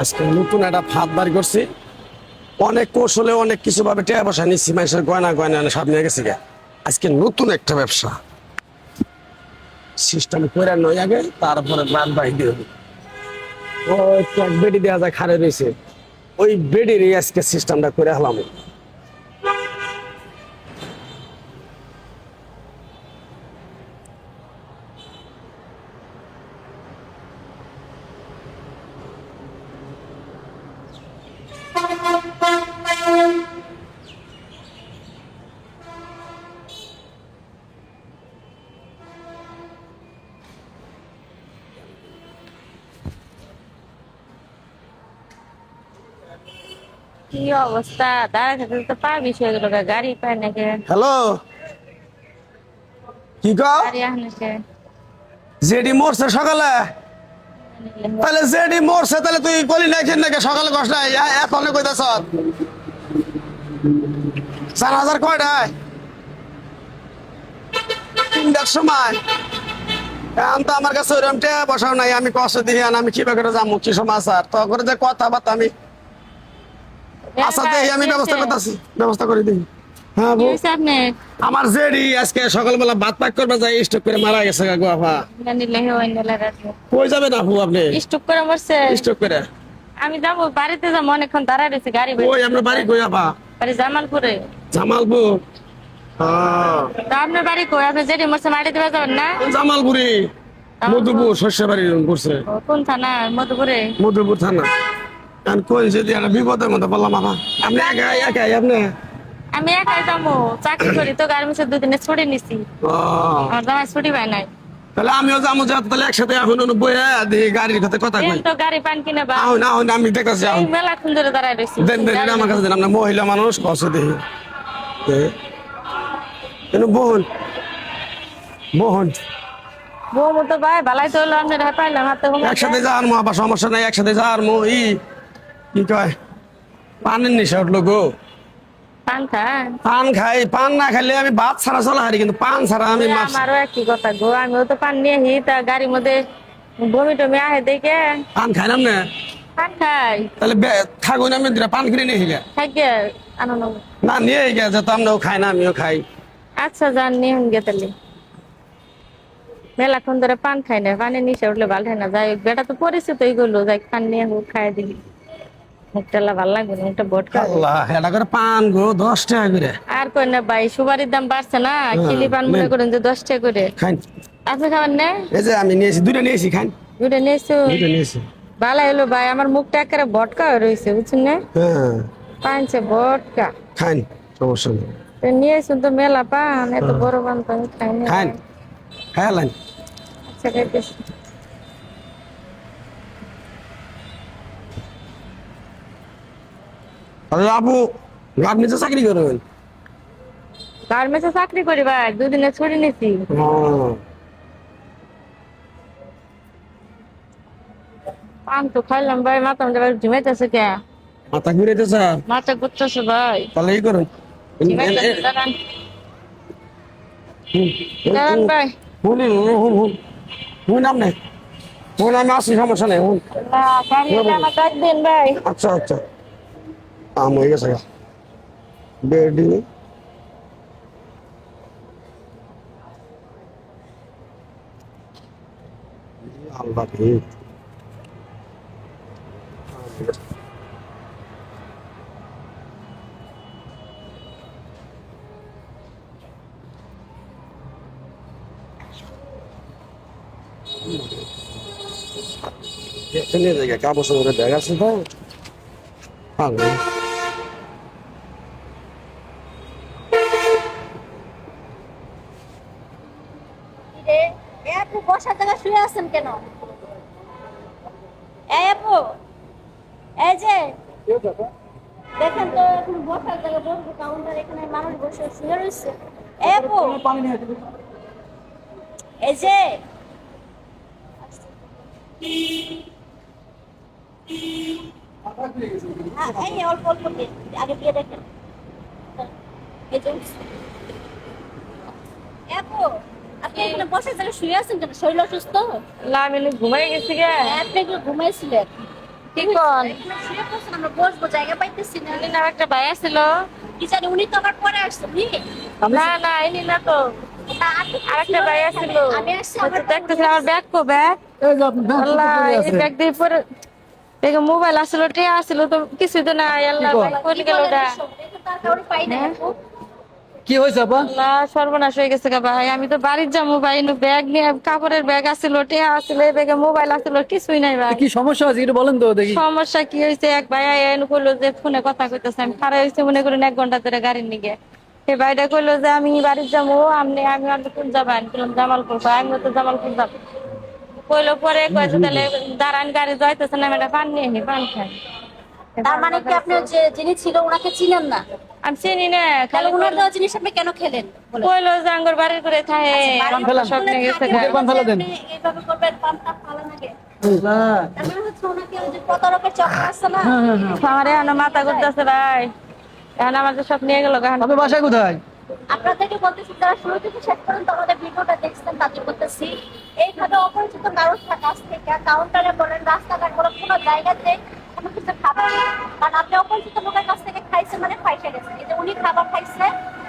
আজকে নতুন একটা ফাঁদ বাড়ি করছি। অনেক কৌশলে অনেক কিছু ভাবে টেয়া বসা নিচ্ছি, মানুষের গয়না গয়না সব নিয়ে গেছি গা। আজকে নতুন একটা ব্যবসা। সিস্টেম করে নয় আগে, তারপরে বাদ বাই দিয়ে ও এক বেডি দেওয়া যায় খারে রয়েছে। ওই বেডির আজকে সিস্টেমটা করে হলাম কি অবস্থা? দাঁড়া থাকতে তো পা বিষ গেল গাড়ি পায় নাকি? হ্যালো? কি কও? জেডি মরছে সকালে? তাহলে জেডি মরছে তাহলে তুই কলি নাই খেন নাকি? সকালে কষ্ট নাই। এখন কইতাছ। চার হাজার কয়টায় তিনটার সময়। এখন তো আমার কাছে ওইরকম নাই আমি কষ্ট দিয়ে আমি কিবা করে যাব? কি সমাচার তো করে যে কথা বার্তা আমি আচ্ছা দেখি আমি ব্যবস্থা করতেছি ব্যবস্থা করে দিই। হ্যাঁ। আমার জেডি আজকে সকালবেলা ভাত পাক করবে যাই স্টক করে মারা গেছে গো আপা। যাবেন আপু আপনি? স্টক করে মরছে। স্টক করে। আমি যাব বাড়িতে যাব অনেকক্ষণ দাঁড়ায় রয়েছে গাড়ি কই আপনার বাড়ি কই আপা? বাড়ি জামালপুরে। জামালপুর। হ্যাঁ, তো আপনার বাড়ি কই? আপনি যেটি মরছে মাটি দেওয়া যাবেন না? জামালপুরি? মধুপুর শস্য বাড়ি করছে কোন থানা? মধুপুরে। মধুপুর থানা। এখন কই যদি একটা বিপদের মধ্যে বললাম আপা আপনি একাই একাই আপনি? আমি একাই যাব। চাকরি করি তো গার্মেন্টসের দুদিনে ছুটি নিছি। আমার জামাই ছুটি পায় নাই। তাহলে আমিও যাব যাতে তাহলে একসাথে এখন বইয়া দিয়ে গাড়ির কথা কথা কই। তো গাড়ি পান কিনে বা। আহুন আমি দেখতেছি এই আহুন মেলা খুন ধরে দাঁড়ায় রয়েছি দেন দেন আমার কাছে দেন মহিলা মানুষ কষ্ট কেন বোন বোন বউ মতো ভাই ভালাই তো হলো আপনার পাইলাম হাতে একসাথে যাওয়ার মো আবার সমস্যা নাই একসাথে যাওয়ার মো ই। কি কয় পানের নিশা উঠল গো। পান খান? পান খাই পান না খাইলে আমি ভাত ছাড়া চলা হারি কিন্তু পান ছাড়া আমি আমারও একই কথা গো আমিও তো পান নিয়ে হি তা গাড়ির মধ্যে বমি টমি আহে দেখে। পান খাইলাম না? পান খাই। তাহলে থাকুন আমি দুটা পান কিনে নিয়ে গা থাকে আনন্দ না নিয়ে গা যেত আমরাও খাই না আমিও খাই। আচ্ছা যান নিয়ে গে তাহলে। মেলাক্ষণ ধরে পান খাই না পানি নিচে উঠলে ভালো হয় না। যাই বেটা তো পরিচিত এইগুলো যাই পান নিয়ে হোক খাই দিলি মুখটা ভালো লাগবে না মুখটা ভটকা আল্লাহ এটা করে পান গো দশ টাকা করে। আর কই না ভাই সুপারির দাম বাড়ছে না কিলি পান মনে। করেন যে টাকা করে। খাইন। আপনি খাবেন না? এই যে আমি নিয়েছি দুটা নিয়েছি খাইন। দুটো নিয়েছো? দুটা নিয়েছি। ভালো হলো ভাই আমার মুখটা একেবারে ভটকা হয়ে রয়েছে বুঝছেন না? হ্যাঁ। পানছে ভটকা খাইন সমস্যা নেই। নিয়ে তো মেলা পান এত বড় পান তো আমি খাই না হ্যাঁ আচ্ছা খাইতেছি। আরে আপু তো চাকরি করবেন? গার্মেন্টসে চাকরি করি ভাই দুদিনে ছুটি নিছি। পান তো খাইলাম ভাই মাথা মধ্যে ভাই ঝিমাইতেছে কে? মাথা স্যার মাথা ঘুরতেছে ভাই। তাহলে এই করুন। ঝিমাইতেছে দাঁড়ান। দাঁড়ান ভাই। হুন হুন হুন হুন আপনি হুন আমি আসি সমস্যা নেই হুন না গাড়ি আমার ডাক দিন ভাই। আচ্ছা আচ্ছা। আম হয়ে গেছে। বেডি আল্লাহ রে। এখানে জায়গা কাপড় সঙ্গে ব্যাগ তো। পাগল রে এ আপু বসার জায়গায় শুয়ে আছেন কেন? এই আপু এই যে দেখেন তো এখন বসার জায়গা বসবো কাউন্টার এখানে মানুষ বসে শুয়ে রয়েছে। এই আপু এই যে হ্যাঁ, এই অল্প অল্প আগে দিয়ে দেখেন। এই যে। আপু আপনি এখানে বসার জায়গায় শুয়ে আছেন কেন? শরীর অসুস্থ? না আমি ঘুমাই গেছি গে। আপনি একটু ঘুমাইছিলেন। কি শুয়ে পড়ছেন, আমরা বসবো জায়গা পাইতেছি না। এলিনার একটা ভাই আছিল। কি জানি উনি তো আবার পরে আসছেন নি? না না তো। তা আর একটা ভাই আছিল। আমি আসছি হয়তো আমার ব্যাগ কো ব্যাগ এই যে আপনার ব্যাংক আল্লাহ এই ব্যাগ দিয়ে পরে দেখে মোবাইল আসছিল টে আসছিল তো কিছু তো না আল্লাহ গেল ওটা কি হয়েছে আপা? আল্লাহ সর্বনাশ হয়ে গেছে গা ভাই। আমি তো বাড়ির যাব ভাই ব্যাগ নিয়ে কাপড়ের ব্যাগ আসছিল টে আসছিল এই ব্যাগে মোবাইল আসছিল কিছুই নাই ভাই। কি সমস্যা আছে একটু বলেন তো দেখি। সমস্যা কি হয়েছে? এক ভাই এনে কইলো যে ফোনে কথা কইতেছে আমি খারাপ হয়েছে মনে করেন এক ঘণ্টা ধরে গাড়ির নিয়ে সে ভাইটা কইলো যে আমি বাড়ির যাব আপনি আমি আর কোন যাব? যাবেন বললাম জামালপুর কয় আমি তো জামালপুর যাব। কইলো পরে কয়েছে তাহলে দাঁড়ান গাড়ি যাইতেছে না আমি একটা পান নিয়ে নি পান খাই। তার মানে কি আপনি যে যিনি ছিল ওনাকে চিনেন না? আমি চিনি না তাহলে খালি ওনার দেওয়া জিনিস আপনি কেন খেলেন? কইলো যে আঙ্গুর বাড়ির করে থাকে। সব নিয়ে গেছে। এইভাবে করবেন, তার মানে? হ্যাঁ হ্যাঁ হ্যাঁ। আমার এখন মাথা ঘুরতেছে ভাই। এখন আমার সব নিয়ে গেল গান আপনি বাসায় কোথায়? আপনাদেরকে বলতেছি যারা শুরু থেকে শেষ পর্যন্ত আমাদের ভিডিওটা দেখছেন তাদের বলতেছি এইভাবে অপরিচিত কারোর কাছ থেকে কাউন্টারে বলেন রাস্তাঘাট বলেন কোনো জায়গাতে কিছু থেকে মানে উনি খাবার খাইছে,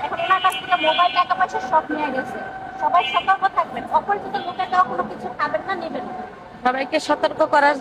এখন ওনার কাছ থেকে মোবাইল সব নিয়ে গেছে। সবাই সতর্ক থাকবেন। কোনো কিছু খাবেন না, নেবেন সবাইকে সতর্ক করার